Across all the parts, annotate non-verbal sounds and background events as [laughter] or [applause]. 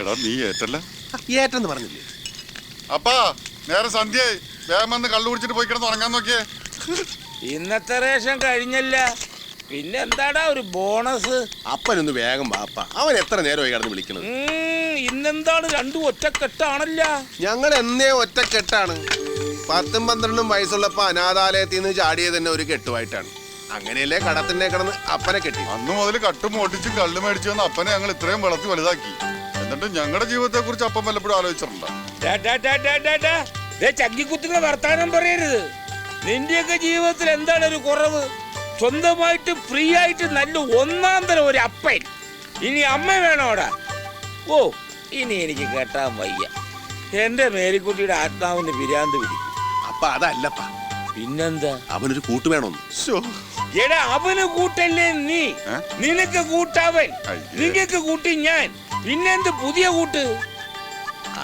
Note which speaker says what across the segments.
Speaker 1: എടാ നീ ഏറ്റല്ല?
Speaker 2: ഏറ്റെന്ന് പറഞ്ഞില്ലേ?
Speaker 1: അപ്പാ നേരെ സന്ധ്യയായി. വേഗം വന്ന് കള്ളു കുടിച്ചിട്ട് പോയി കിടന്ന് ഉറങ്ങാൻ നോക്കിയേ.
Speaker 3: ഇന്നത്തെ റേഷൻ കഴിഞ്ഞല്ല. പിന്നെ എന്താടാ ഒരു ബോണസ്?
Speaker 2: അപ്പനൊന്ന് വേഗം വാപ്പ അവൻ എത്ര നേരമായി കിടന്ന് വിളിക്കണത്
Speaker 3: ഉം, ഇന്നെന്താണ് രണ്ടും ഒറ്റക്കെട്ടാണല്ല?
Speaker 2: ഞങ്ങൾ എന്നേ ഒറ്റക്കെട്ടാണ്. പത്തും പന്ത്രണ്ടും വയസ്സുള്ളപ്പോ അനാഥാലയത്തിൽ നിന്ന് ചാടിയത് തന്നെ ഒരു കെട്ടുമായിട്ടാണ് അങ്ങനെയല്ലേ കടത്തിന്റെ കിടന്ന് അപ്പനെ കെട്ടി.
Speaker 1: അന്ന് മുതൽ കട്ടും ഓട്ടിച്ചും കള്ളു മേടിച്ചു വന്ന അപ്പനെ ഞങ്ങൾ ഇത്രയും വളർത്തി വലുതാക്കി. എന്നിട്ട് ഞങ്ങളുടെ ജീവിതത്തെ കുറിച്ച് അപ്പം വല്ലപ്പോഴും ആലോചിച്ചിട്ടുണ്ടോ?
Speaker 3: ഡാ, ഡാ, ഡാ, ഡാ, ഡാ, ഡാ. ദേ ചക്കിക്കുത്തുന്ന വർത്താനം പറയരുത്. നിന്റെയൊക്കെ ജീവിതത്തിൽ എന്താണ് ഒരു കുറവ്? സ്വന്തമായിട്ട് ഫ്രീ ആയിട്ട് നല്ല ഒന്നാം തരം ഒരു അപ്പൻ. ഇനി അമ്മ വേണോടാ ഓ ഇനി എനിക്ക് കേട്ടാൻ വയ്യ. എന്റെ മേരിക്കുട്ടിയുടെ ആത്മാവിന് വിരാന്ത് പിടിക്കും
Speaker 2: അപ്പൊ അതല്ലപ്പ.
Speaker 3: പിന്നെന്താ?
Speaker 2: അവനൊരു കൂട്ട് വേണമെന്ന്
Speaker 3: എടാ അവന് കൂട്ടല്ലേ നീ? നിനക്ക് കൂട്ടാവൻ.
Speaker 1: നിങ്ങൾക്ക്
Speaker 3: നിങ്ങക്ക് കൂട്ടി ഞാൻ. പിന്നെന്ത് പുതിയ കൂട്ട്?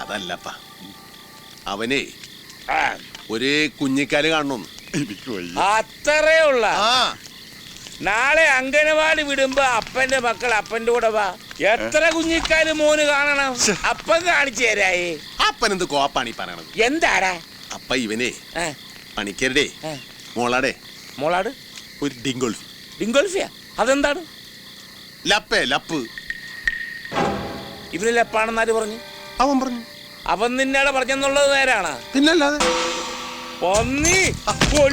Speaker 2: അതല്ലപ്പ. അവനെ
Speaker 3: ആ,
Speaker 2: ഒരേ കുഞ്ഞിക്കാൽ കാണണം.
Speaker 1: എനിക്ക് വയ്യ.
Speaker 3: അത്രേ ഉള്ള. നാളെ അംഗനവാടി വിടുമ്പോ അപ്പന്റെ മക്കൾ അപ്പന്റെ കൂടെ വാ. എത്ര കുഞ്ഞിക്കാൽ മോന് കാണണം? അപ്പൻ കാണിച്ചു തരായേ.
Speaker 2: അപ്പൻ എന്ത് കോപ്പാണ് ഈ പറയണത്?
Speaker 3: എന്താടാ?
Speaker 2: അപ്പ ഇവനെ പണിക്കരുടെ മോളാടെ.
Speaker 3: മോളാട്?
Speaker 2: ഒരു ഡിങ്കോൾഫി.
Speaker 3: ഡിംഗോൾഫിയാ അതെന്താണ്?
Speaker 2: ലപ്പേ ലപ്പ്.
Speaker 3: ആര് പറഞ്ഞു?
Speaker 2: അവൻ പറഞ്ഞു.
Speaker 3: അവൻ നിന്നോട് പറഞ്ഞെന്നുള്ളത് നേരാണ്.
Speaker 2: പിന്നല്ലാതെ.
Speaker 3: പന്നി
Speaker 2: അപ്പ-?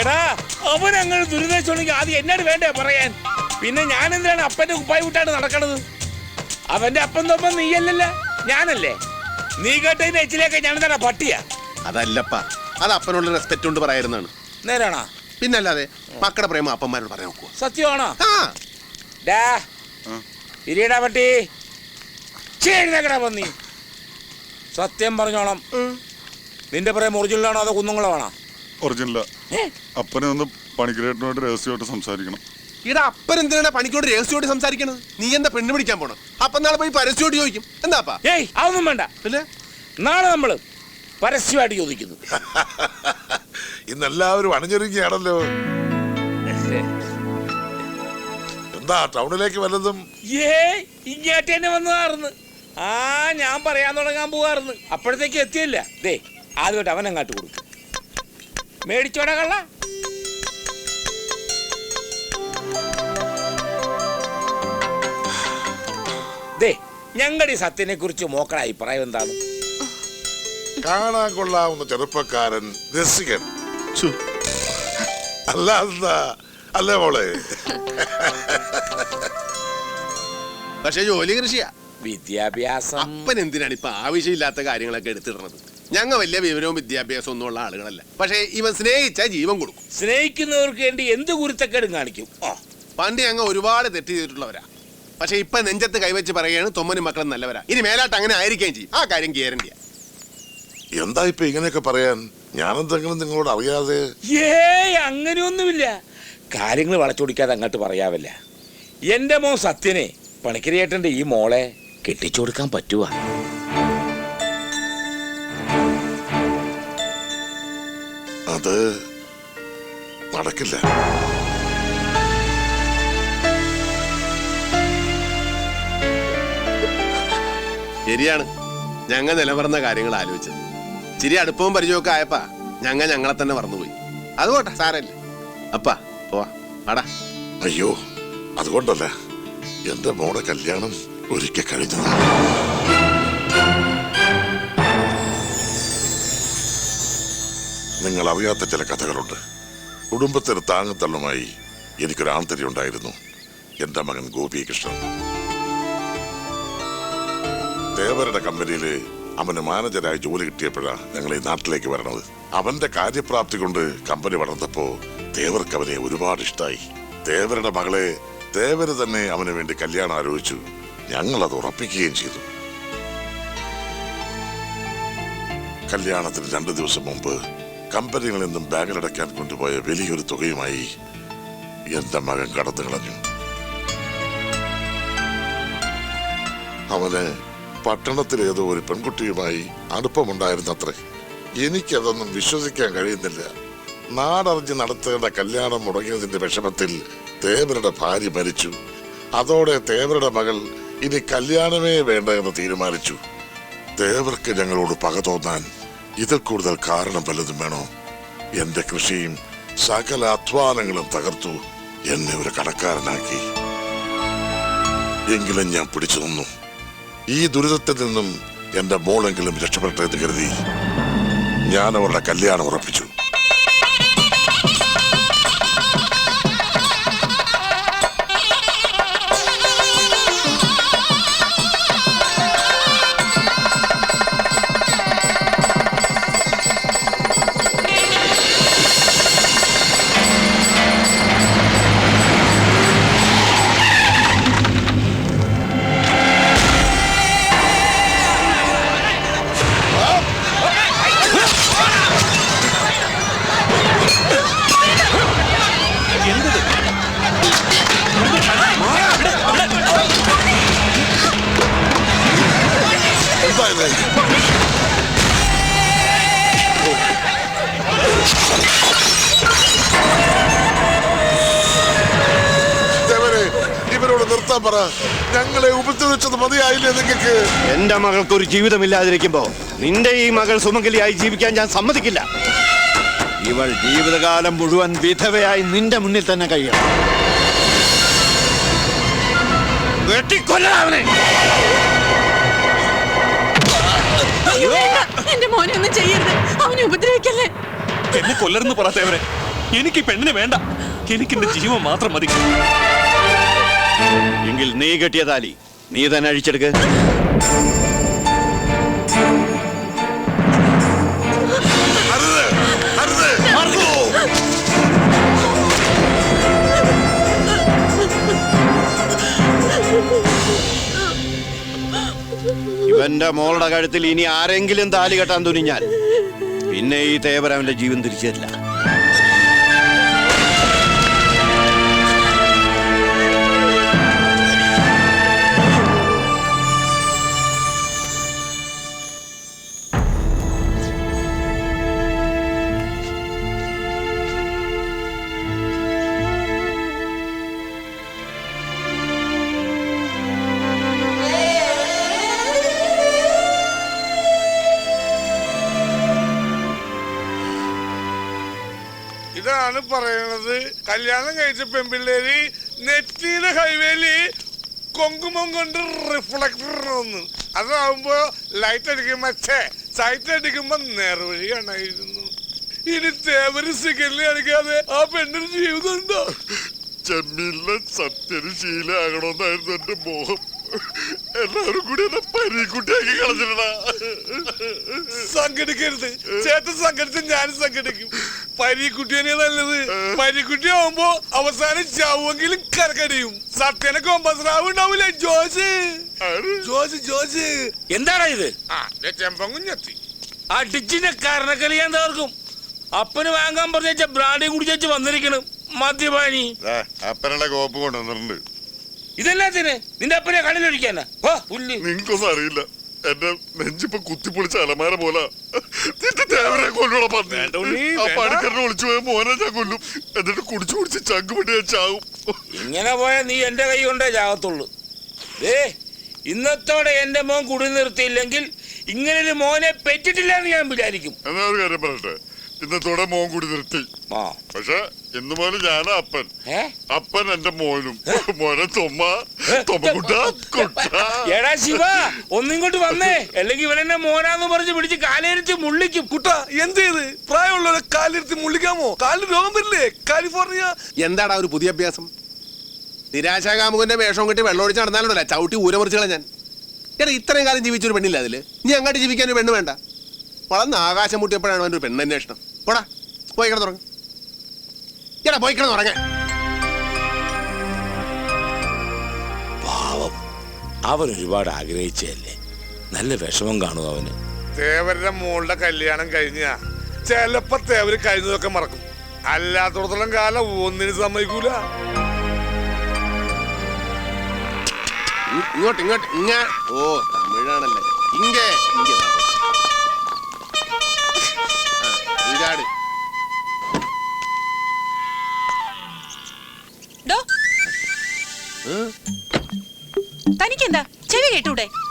Speaker 3: എടാ അവൻ അങ്ങനെ ദുരിതച്ചുണ്ടെങ്കിൽ ആദ്യം എന്നോട് വേണ്ടേ പറയാൻ? പിന്നെ ഞാൻ എന്തിനാണ് അപ്പന്റെ കുപ്പായി വിട്ടാണ് നടക്കണത്? അവന്റെ അപ്പൻ തൊപ്പം നീയല്ലല്ല. ഞാനല്ലേ. നീ കേട്ടതിന്റെ എച്ചിലേക്ക് ഞാൻ എന്താണ് പട്ടിയാ.
Speaker 2: അതല്ലപ്പ. അത് അപ്പനുള്ള റെസ്പെക്ട് കൊണ്ട് പറയായിരുന്നാണ്.
Speaker 3: നേരാണോ?
Speaker 2: പിന്നല്ലാതെ മക്കളുടെ പ്രേമ അപ്പന്മാരോട് പറയാൻ നോക്കുക
Speaker 3: സത്യമാണോ? ഡാ. ഇരിയടാ പട്ടി. ചേഴുന്നേക്കടാ പന്നി. സത്യം പറഞ്ഞോണം. നിന്റെ പറയാൻ ഒറിജിനലാണോ അതോ കുന്നുങ്ങളോ ആണോ
Speaker 1: ഒറിജിനല അപ്പനെ ഒന്ന് പണിക്കരേട്ടനോട് രഹസ്യമായിട്ട് സംസാരിക്കണം.
Speaker 2: ഇവിടെ അപ്പൻ എന്തിനാണ് പണിക്കോട് രഹസ്യമായിട്ട് സംസാരിക്കണത്? നീ എന്താ പെണ്ണ് പിടിക്കാൻ പോണം? അപ്പൊ നാളെ പോയി പരസ്യമായിട്ട് ചോദിക്കും. എന്താപ്പാ
Speaker 3: ഏയ് അതൊന്നും വേണ്ട.
Speaker 2: പിന്നെ?
Speaker 3: നാളെ നമ്മൾ പരസ്യമായിട്ട് ചോദിക്കുന്നു. [laughs]
Speaker 4: ഇന്നെല്ലാവരും അണിഞ്ഞൊരുങ്ങിയാണല്ലോ എന്താ ടൗണിലേക്ക് വല്ലതും?
Speaker 3: ഏ ഇങ്ങോട്ട് തന്നെ വന്നതാർന്ന്. ആ ഞാൻ പറയാൻ തുടങ്ങാൻ പോവാർന്ന്. അപ്പോഴത്തേക്ക് എത്തിയില്ല. ദേ ആദ്യമായിട്ട് അവൻ അങ്ങാട്ട് കൊടുക്കും. മേടിച്ചോടാ കള്ള. ദേ ഞങ്ങളുടെ ഈ സത്യനെ കുറിച്ച് മോക്കണ അഭിപ്രായം എന്താണ്?
Speaker 4: കാണാൻ കൊള്ളാവുന്ന ചെറുപ്പക്കാരൻ രസികൻ. അല്ല എന്താ അല്ലേ മോളെ?
Speaker 2: പക്ഷെ ജോലി കൃഷിയാ.
Speaker 3: വിദ്യാഭ്യാസം.
Speaker 2: അപ്പൻ എന്തിനാണ് ഇപ്പൊ ആവശ്യമില്ലാത്ത കാര്യങ്ങളൊക്കെ എടുത്തിടുന്നത്? ഞങ്ങൾ വലിയ വിവരവും വിദ്യാഭ്യാസവും ഒന്നും ഉള്ള ആളുകളല്ല. പക്ഷേ ഇവൻ സ്നേഹിച്ചാൽ ജീവൻ കൊടുക്കും.
Speaker 3: സ്നേഹിക്കുന്നവർക്ക് വേണ്ടി എന്ത് കുരുത്തക്കേടും കാണിക്കും? ആ.
Speaker 2: പണ്ട് ഞങ്ങൾ ഒരുപാട് തെറ്റ് ചെയ്തിട്ടുള്ളവരാ പക്ഷെ ഇപ്പൊ നെഞ്ചത്ത് കൈവച്ച് പറയുകയാണ് തൊമ്മനും മക്കളും നല്ലവരാ. ഇനി മേലാട്ട് അങ്ങനെ ആയിരിക്കുകയും ചെയ്യും. ആ കാര്യം ഗ്യാരണ്ടിയാ.
Speaker 4: എന്താ ഇപ്പൊ ഇങ്ങനെയൊക്കെ പറയാൻ? ഞാനെന്തെങ്കിലും നിങ്ങളോട് അറിയാതെ
Speaker 3: ഏയ് അങ്ങനെയൊന്നുമില്ല. കാര്യങ്ങൾ വളച്ചൊടിക്കാതെ അങ്ങോട്ട് പറയാവില്ല. എന്റെ മോൻ സത്യനെ പണിക്കരിയേട്ടന്റെ ഈ മോളെ കെട്ടിച്ചു കൊടുക്കാൻ പറ്റുക
Speaker 4: അത് നടക്കില്ല.
Speaker 2: ശരിയാണ്. ഞങ്ങൾ നിലവർന്ന കാര്യങ്ങൾ ആലോചിച്ചത്. ചിരി അടുപ്പവും പരിചയമൊക്കെ ആയപ്പാ ഞങ്ങൾ ഞങ്ങളെ തന്നെ മറന്നുപോയി. അതുകൊട്ടെ സാരല്ലേ അപ്പാ.
Speaker 4: അയ്യോ അതുകൊണ്ടല്ല. എന്റെ മോടെ കല്യാണം ഒരിക്കൽ കഴിഞ്ഞത്. നിങ്ങൾ അറിയാത്ത ചില കഥകളുണ്ട്. കുടുംബത്തിന് താങ്ങത്തള്ളുമായി എനിക്കൊരു ആന്തരി ഉണ്ടായിരുന്നു. എന്റെ മകൻ ഗോപികൃഷ്ണൻ. ദേവരുടെ കമ്പനിയിൽ അവന് മാനേജരായി ജോലി കിട്ടിയപ്പോഴാണ് ഞങ്ങൾ ഈ നാട്ടിലേക്ക് വരണത്. അവന്റെ കാര്യപ്രാപ്തി കൊണ്ട് കമ്പനി വളർന്നപ്പോ ദേവർക്ക് അവനെ ഒരുപാട് ഇഷ്ടായി. ദേവരുടെ മകളെ ദേവര് തന്നെ അവന് വേണ്ടി കല്യാണം ആലോചിച്ചു ഞങ്ങൾ അത് ഉറപ്പിക്കുകയും ചെയ്തു. കല്യാണത്തിന് രണ്ടു ദിവസം മുമ്പ് കമ്പനികളിൽ നിന്നും ബാഗിലടയ്ക്കാൻ കൊണ്ടുപോയ വലിയൊരു തുകയുമായി എന്റെ മകൻ കടന്നു കളഞ്ഞു. അവന് പട്ടണത്തിലേതോ ഒരു പെൺകുട്ടിയുമായി അടുപ്പമുണ്ടായിരുന്നത്രേ. എനിക്കതൊന്നും വിശ്വസിക്കാൻ കഴിയുന്നില്ല. നാടറിഞ്ഞ് നടത്തേണ്ട കല്യാണം മുടങ്ങിയതിന്റെ വിഷമത്തിൽ തേവരുടെ ഭാര്യ മരിച്ചു. അതോടെ തേവരുടെ മകൾ ഇനി കല്യാണമേ വേണ്ട എന്ന് തീരുമാനിച്ചു. തേവർക്ക് ഞങ്ങളോട് പക തോന്നാൻ ഇതിൽ കൂടുതൽ കാരണം വല്ലതും വേണോ? എന്റെ കൃഷിയും സകല അധ്വാനങ്ങളും തകർത്തു എന്നെ ഒരു കടക്കാരനാക്കി. എങ്കിലും ഞാൻ പിടിച്ചു നിന്നു. ഈ ദുരിതത്തിൽ നിന്നും എന്റെ മോളെങ്കിലും രക്ഷപ്പെട്ടെ എന്ന് കരുതി ഞാൻ അവരുടെ കല്യാണം ഉറപ്പിച്ചു. പറ. ഞങ്ങളെ ഉപദ്രവിച്ചത് മതിയായില്ലേ നിങ്ങൾക്ക്
Speaker 5: എന്റെ മകൾക്ക് ഒരു ജീവിതമില്ലാതിരിക്കുമ്പോ നിന്റെ ഈ മകൾ സുമംഗലിയായി ജീവിക്കാൻ ഞാൻ സമ്മതിക്കില്ല. ഇവൾ ജീവിതകാലം മുഴുവൻ വിധവയായി നിന്റെ മുന്നിൽ തന്നെ കഴിയണം.
Speaker 6: വെട്ടിക്കൊല്ലാവനെ. എന്റെ മോനെ ഒന്നും ചെയ്യരുത്. അവനെ ഉപദ്രവിക്കല്ലേ?
Speaker 7: എന്നെ കൊല്ലരുന്ന് പറയാത്തവരെ എനിക്ക് പെണ്ണിനെ വേണ്ട. എനിക്ക് എന്റെ ജീവൻ മാത്രം മതി.
Speaker 5: എങ്കിൽ നീ കെട്ടിയ താലി. നീ തന്നെ അഴിച്ചെടുക്ക. ഇവന്റെ മോളുടെ കഴുത്തിൽ ഇനി ആരെങ്കിലും താലി കെട്ടാൻ തുനിഞ്ഞാൽ പിന്നെ ഈ തേവർ ജീവൻ തിരിച്ചു
Speaker 8: ഇതാണ് പറയുന്നത് കല്യാണം കഴിച്ച പെൺപിള്ളേര് നെറ്റിയുടെ ഹൈവേയിൽ കൊങ്കുമം കൊണ്ട് റിഫ്ലക്ടർ ഒന്ന് അതാവുമ്പോ ലൈറ്റ് അടിക്കുമ്പോ ഛേ സൈറ്റ് അടിക്കുമ്പോ നേർവഴി കാണായിരുന്നു. ഇനി തേവര് സിഗരറ്റ് അടിക്കാതെ ആ പെണ്ണിന് ജീവിതം ഉണ്ടോ?
Speaker 4: ചെമ്മീനിലെ സത്യന് ശീലമാകണമെന്നായിരുന്നു എന്റെ മോഹം. എല്ലാവരും കൂടി എന്നെ പരീക്കുട്ടിയാക്കി കളഞ്ഞിട്ടാ.
Speaker 8: സംഘടിക്കരുത്. ചേട്ടൻ സംഘടിച്ച് ഞാൻ സംഘടിക്കും. പരീക്കുട്ടിയെ നല്ലത്. പരീക്കുട്ടി ആവുമ്പോ അവസാനം ചാവുമെങ്കിലും കരക്കടിയും സത്യനെ കൊമ്പസ്രാവ് ഉണ്ടാവൂല ജോസ്? ജോസ് ജോസ്.
Speaker 3: എന്താണ് ഇത്?
Speaker 8: ചെമ്പങ്കുഞ്ഞെത്തി
Speaker 3: അടിച്ചിന്റെ കാരണക്കളി ഞാൻ തകർക്കും അപ്പന് വാങ്ങാൻ പറഞ്ഞ ബ്രാൻഡി കുടിച്ചു വന്നിരിക്കണം. മദ്യപാനി
Speaker 1: അപ്പനുള്ള കോപ്പ് കൊണ്ടുവന്നിട്ടുണ്ട്.
Speaker 3: ഇതെല്ലാത്തിന് നിന്റെ അപ്പനെ കണ്ണിലൊഴിക്കാനാ?
Speaker 4: നിങ്ങൾക്കൊന്നും അറിയില്ല. എന്റെ നെഞ്ചിപ്പൊ കുത്തിപ്പൊളിച്ച അലമാര പോലെ. തേവരെ കൊല്ലൂടെ ആ പോയ മോനെ ഞാൻ കൊല്ലും. എന്നിട്ട് കുടിച്ചു കുടിച്ച് ചങ്ക് പിടി ഞാൻ ചാവും.
Speaker 3: ഇങ്ങനെ പോയാൽ നീ എന്റെ കൈ കൊണ്ടേ ചാകത്തുള്ളൂ. ഏ ഇന്നത്തോടെ എന്റെ മോൻ കുടി നിർത്തിയില്ലെങ്കിൽ ഇങ്ങനൊരു മോനെ പെറ്റിട്ടില്ല എന്ന് ഞാൻ വിചാരിക്കും.
Speaker 4: എന്നാ ഒരു കാര്യം പറയട്ടെ? ഇന്നത്തോടെ മോൻ കുടി നിർത്തി.
Speaker 3: ആ.
Speaker 4: പക്ഷെ മുതൽ ഞാനാ അപ്പൻ. അപ്പൻ എന്റെ മോനും. മോനെ തൊമ്മ. തൊമ്മക്കുട്ട കുട്ട.
Speaker 3: എടാ ശിവ ഒന്നിങ്ങോട്ട് വന്നേ. അല്ലെങ്കിൽ ഇവനെന്നെ മോനാന്ന് പറഞ്ഞ് പിടിച്ച് കാലേരിച്ച് മുള്ളിക്കും.
Speaker 8: കുട്ട എന്ത് ചെയ്ത്? പ്രായമുള്ളവരെ കാലിരുത്തി മുള്ളിക്കാമോ? കാലിന് രോഗം വരില്ലേ? കാലിഫോർണിയ.
Speaker 2: എന്താടാ ഒരു പുതിയ അഭ്യാസം? നിരാശാകാമുകന്റെ വേഷം കെട്ടി വെള്ളമൊഴിച്ച് നടന്നാലുണ്ടല്ല? ചവിട്ടി ഊരമറിച്ച് ഞാൻ. ഞാൻ ഇത്രയും കാലം ജീവിച്ചൊരു പെണ്ണില്ല അതിൽ? നീ അങ്ങോട്ട് ജീവിക്കാൻ ഒരു പെണ്ണ് വേണ്ട. വളർന്ന് ആകാശം മുട്ടിയപ്പോഴാണ് അവന്റെ ഒരു പെണ്ണന്വേഷണം പോടാ പോയി കിടന്നുറങ്ങ. എടാ പോയി കിടന്നുറങ്ങാൻ
Speaker 3: പാവം. അവൻ ഒരുപാട് ആഗ്രഹിച്ചതല്ലേ? നല്ല വിഷമം കാണും അവന്.
Speaker 8: തേവരുടെ മോളുടെ കല്യാണം കഴിഞ്ഞ ചെലപ്പോ തേവര് കഴിഞ്ഞതൊക്കെ മറക്കും. അല്ലാത്തടത്തോളം കാലം ഒന്നിനും സമ്മതിക്കൂല.
Speaker 2: ഇങ്ങോട്ട് ഇങ്ങോട്ട് ഇങ്ങ ഓ തമിഴാണല്ലേ. ഇങ്ങേ. ഇങ്ങേ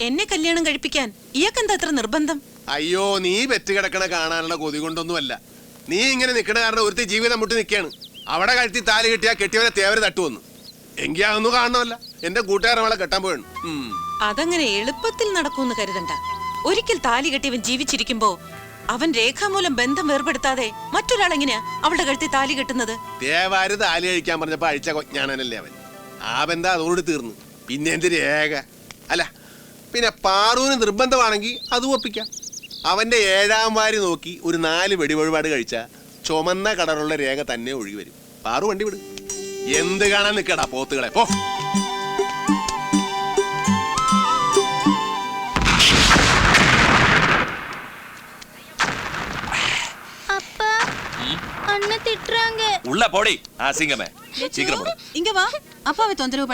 Speaker 6: എന്നെ കല്യാണം കഴിപ്പിക്കാൻ ഇയാക്കെന്താ അത്ര നിർബന്ധം?
Speaker 2: അയ്യോ നീ വെറ്റ് കിടക്കണ കാണാനുള്ള കൊതി കൊണ്ടൊന്നുമല്ല. നീ ഇങ്ങനെ നിൽക്കണ കാരണം ഒരുത്തി ജീവിതം മുട്ടി നിൽക്കുകയാണ് അവിടെ കഴുത്തി താൽ കിട്ടിയാ കെട്ടിയവനെ തേവരെ തട്ടുവന്നു. എങ്കിൽ അതൊന്നും കാണണമല്ല. എന്റെ കൂട്ടുകാരൻ അവളെ കെട്ടാൻ പോയാണ് ഉം.
Speaker 6: അതങ്ങനെ എളുപ്പത്തിൽ നടക്കൂന്ന് കരുതണ്ട. ഒരിക്കൽ താലി കെട്ടിയവൻ ജീവിച്ചിരിക്കുമ്പോ അവൻ രേഖാമൂലം ബന്ധം വേർപെടുത്താതെ മറ്റൊരാൾ എങ്ങനെയാ അവളുടെ കഴുത്തി താലി കെട്ടുന്നത്?
Speaker 2: തേവാര് താലി കഴിക്കാൻ പറഞ്ഞപ്പോ അഴിച്ച കൊഞ്ഞാണനല്ലേ അവൻ. ആ ബന്ധം അതോട് തീർന്നു. പിന്നെ എന്ത് രേഖ? അല്ല പിന്നെ പാറുവിന് നിർബന്ധമാണെങ്കിൽ അതും ഒപ്പിക്കാം അവന്റെ ഏഴാം വാരി നോക്കി ഒരു നാല് വെടിവഴിപാട് കഴിച്ച ചുമന്ന കളറുള്ള രേഖ തന്നെ ഒഴുകി വരും പാറു വണ്ടി വിടും എന്ത് കാണാൻ നിൽക്കടാ പോത്തുകളെ പോ
Speaker 9: அப்பா அண்ணன் திட்டுறாங்க
Speaker 7: ഉള്ള പോടി അസിംഗമേ ശീഘ്രം പോടി.
Speaker 6: ഇങ്ങ വാ അപ്പാവെ തൊന്തരവ്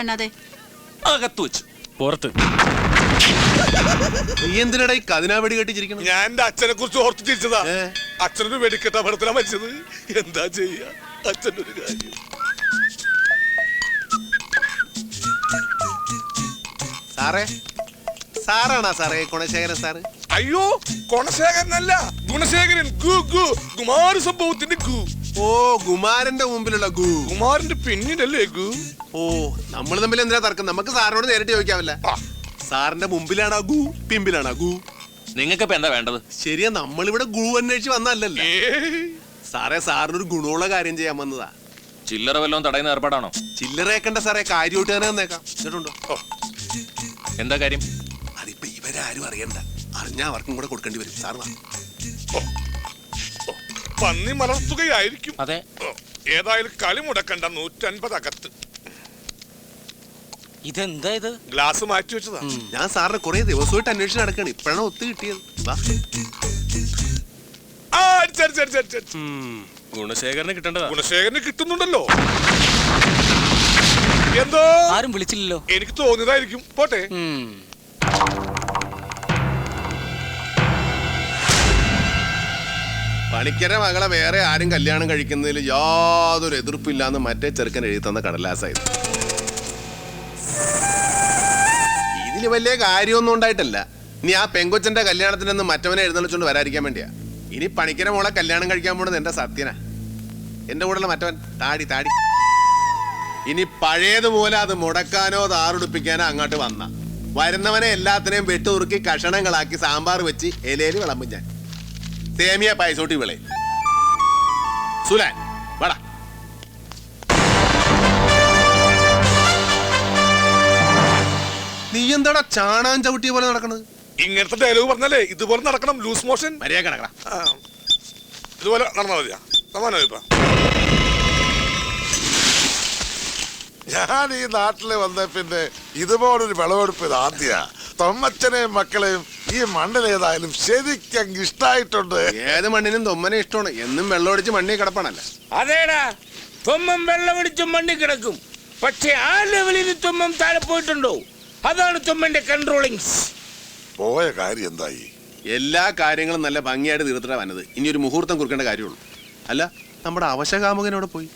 Speaker 2: നീ എന്തിനടാ ഈ കതിനാ വെടി കെട്ടിച്ചിരിക്കണം
Speaker 8: ഞാൻ എന്റെ അച്ഛനെ കുറിച്ച് ഓർത്ത് ചിരിച്ചതാ.
Speaker 2: ഏ?
Speaker 8: അച്ഛനൊരു വെടിക്കെട്ട പടത്തിലാ മരിച്ചത് എന്താ ചെയ്യാ? അച്ഛന്റെ ഒരു കാര്യം.
Speaker 2: സാറേ സാറാണാ സാറേ കുണശേഖരൻ സാറ്?
Speaker 8: അയ്യോ കൊണശേഖരനല്ല ഗുണശേഖരൻ. ഗു ഗു. കുമാര സംഭവത്തിന്റെ ഗു.
Speaker 2: ഓ കുമാരന്റെ മുമ്പിലുള്ള ഗു.
Speaker 8: കുമാരന്റെ പിന്നിലല്ലേ ഗു?
Speaker 2: ഓ നമ്മൾ തമ്മിൽ എന്തിനാ തർക്കം? നമുക്ക് സാറിനോട് നേരിട്ട് ചോദിക്കാവില്ല
Speaker 8: ആ.
Speaker 2: സാറിന്റെ മുമ്പിലാണ് ഗു? പിമ്പിലാണ് ഗു?
Speaker 7: നിങ്ങൾക്ക് ഇപ്പൊ എന്താ വേണ്ടത്?
Speaker 2: ശരിയാ നമ്മളിവിടെ ഗു അന്വേഷിച്ച് വന്നല്ലല്ലോ. സാറേ സാറിനൊരു ഗുണമുള്ള കാര്യം ചെയ്യാൻ വന്നതാ.
Speaker 7: ചില്ലറ വല്ലതും തടയുന്ന ഏർപ്പാടാണോ?
Speaker 2: ചില്ലറേക്കണ്ട സാറേ കാര്യമായിട്ട് തന്നെ വന്നേക്കാം. കേട്ടുണ്ടോ
Speaker 7: എന്താ കാര്യം?
Speaker 2: അതിപ്പോ ഇവരാരും അറിയണ്ട. അറിഞ്ഞാ അവർക്കും കൂടെ കൊടുക്കേണ്ടി വരും. സാർ
Speaker 8: പന്നി മലർത്തുകയായിരിക്കും.
Speaker 7: അതെ.
Speaker 8: ഏതായാലും കളി മുടക്കണ്ട നൂറ്റൻപത് അകത്ത്
Speaker 7: ഇതെന്താ ഇത്?
Speaker 8: ഗ്ലാസ് മാറ്റി വെച്ചതാ.
Speaker 2: ഞാൻ സാറിനെ കുറെ ദിവസമായിട്ട് അന്വേഷിച്ച് നടക്കാണ്. ഇപ്പോഴാണ് ഒത്തു കിട്ടിയത്.
Speaker 7: ഗുണശേഖരന് കിട്ടേണ്ടതാ.
Speaker 8: ഗുണശേഖരന് കിട്ടുന്നുണ്ടല്ലോ. എന്തോ?
Speaker 7: ആരും വിളിച്ചില്ലല്ലോ.
Speaker 8: എനിക്ക് തോന്നിയതായിരിക്കും. പോട്ടെ.
Speaker 2: പണിക്കര മകളെ വേറെ ആരും കല്യാണം കഴിക്കുന്നതിൽ യാതൊരു എതിർപ്പില്ലാന്ന് മറ്റേ ചെറുക്കൻ എഴുതി തന്ന കടലാസായത് ഇതിൽ വലിയ കാര്യമൊന്നും ഉണ്ടായിട്ടല്ല. ഇനി ആ പെങ്കൊച്ചന്റെ കല്യാണത്തിനൊന്നും മറ്റവനെ എഴുന്നള്ളിച്ചോണ്ട് വരാതിരിക്കാൻ വേണ്ടിയാ. ഇനി പണിക്കര മോളെ കല്യാണം കഴിക്കാൻ പോണത് എന്റെ സത്യനാ. എന്റെ കൂടെയുള്ള മറ്റവൻ താടി താടി. ഇനി പഴയതുപോലെ അത് മുടക്കാനോ താറുടിപ്പിക്കാനോ അങ്ങോട്ട് വന്ന. വരുന്നവനെ എല്ലാത്തിനെയും വെട്ടുറുക്കി കഷണങ്ങളാക്കി സാമ്പാർ വെച്ച് ഇലയിൽ വിളമ്പും ഞാൻ. സേമിയ പായസോട്ടി വിളയും. സുലാൻ വാടാ. നീ എന്താടാ ചാണാൻ ചവിട്ടിയ പോലെ നടക്കണത്?
Speaker 8: ഇങ്ങനത്തെ ഡയലോഗ് പറഞ്ഞാലേ ഇതുപോലെ നടക്കണം ലൂസ് മോഷൻ
Speaker 2: മര്യാദ കിടക്കടാ
Speaker 8: ഇതുപോലെ നടന്നാ മതിയാ. സമാനമായി ഇപ്പൊ.
Speaker 4: ഞാൻ ഈ നാട്ടിൽ വന്ന പിന്നെ ഇതുപോലൊരു വിളവെടുപ്പ് ഇത് ആദ്യ. തൊമ്മച്ചനെയും മക്കളെയും ഈ മണ്ണിലേതായാലും ശരിക്കും ഇഷ്ടായിട്ടുണ്ട്.
Speaker 2: ഏത് മണ്ണിനും തൊമ്മനെ ഇഷ്ടമാണ്. എന്നും വെള്ളമടിച്ച് മണ്ണി കിടപ്പാണല്ല?
Speaker 3: അതേടാ. തൊമ്മം വെള്ളമടിച്ചും മണ്ണി കിടക്കും. പക്ഷെ ആ ലെവലിൽ തൊമ്മം താഴെ പോയിട്ടുണ്ടോ? അതാണ് ചുമ്മന്റെ കൺട്രോളിങ്സ്
Speaker 4: പോയ കാര്യം എന്തായി?
Speaker 2: എല്ലാ കാര്യങ്ങളും നല്ല ഭംഗിയായിട്ട് തീർത്തിട്ടാ വന്നത്. ഇനി ഒരു മുഹൂർത്തം കുറിക്കേണ്ട കാര്യമുള്ളൂ. അല്ല നമ്മുടെ അവശകാമുകനോട് പോയി?